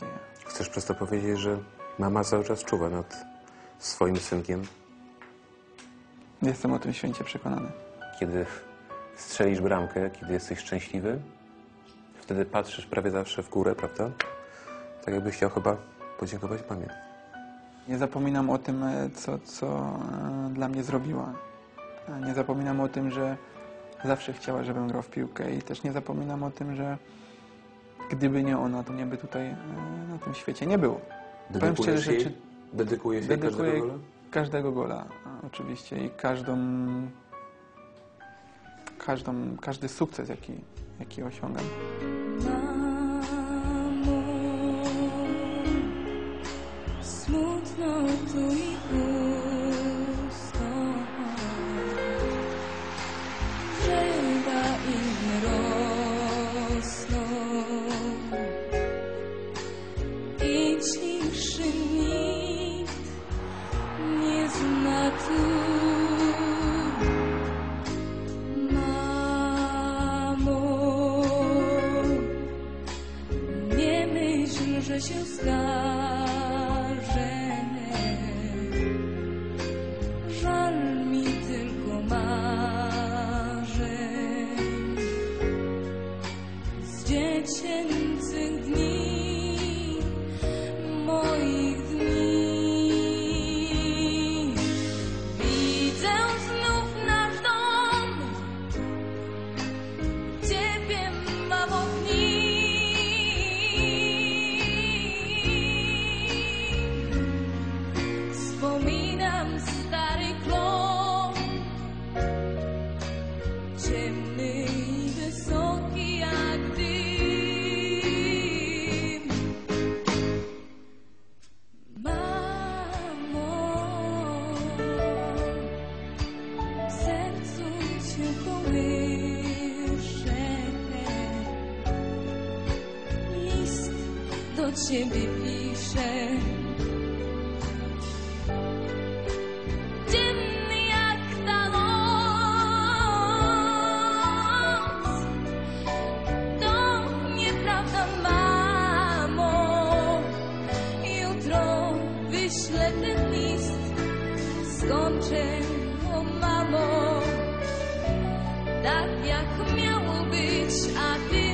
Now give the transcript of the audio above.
nadzieję. Chcesz przez to powiedzieć, że mama cały czas czuwa nad swoim synkiem, Jestem o tym święcie przekonany. kiedy strzelisz bramkę, kiedy jesteś szczęśliwy? Wtedy patrzysz prawie zawsze w górę, prawda? Tak jakbyś chciał chyba podziękować mamie. Nie zapominam o tym, e, co, co e, dla mnie zrobiła. E, Nie zapominam o tym, że zawsze chciała, żebym grał w piłkę i też nie zapominam o tym, że gdyby nie ona, to mnie by tutaj e, na tym świecie nie było. Powiem szczerze, że czy Dedykujesz jej każdego dedykuję gola? każdego gola oczywiście i każdą, każdą, każdy sukces, jaki, jaki osiągam. Mamo, smutno tu i ciszy nikt nie zna tu. Mamo, nie myśl, że się skażę. Żal mi tylko marzeń z dziecięcych ciebie piszę. Dzienny jak ta noc. To nieprawda, mamo. Jutro wyślę ten list. Skończę tak jak miało być, a ty.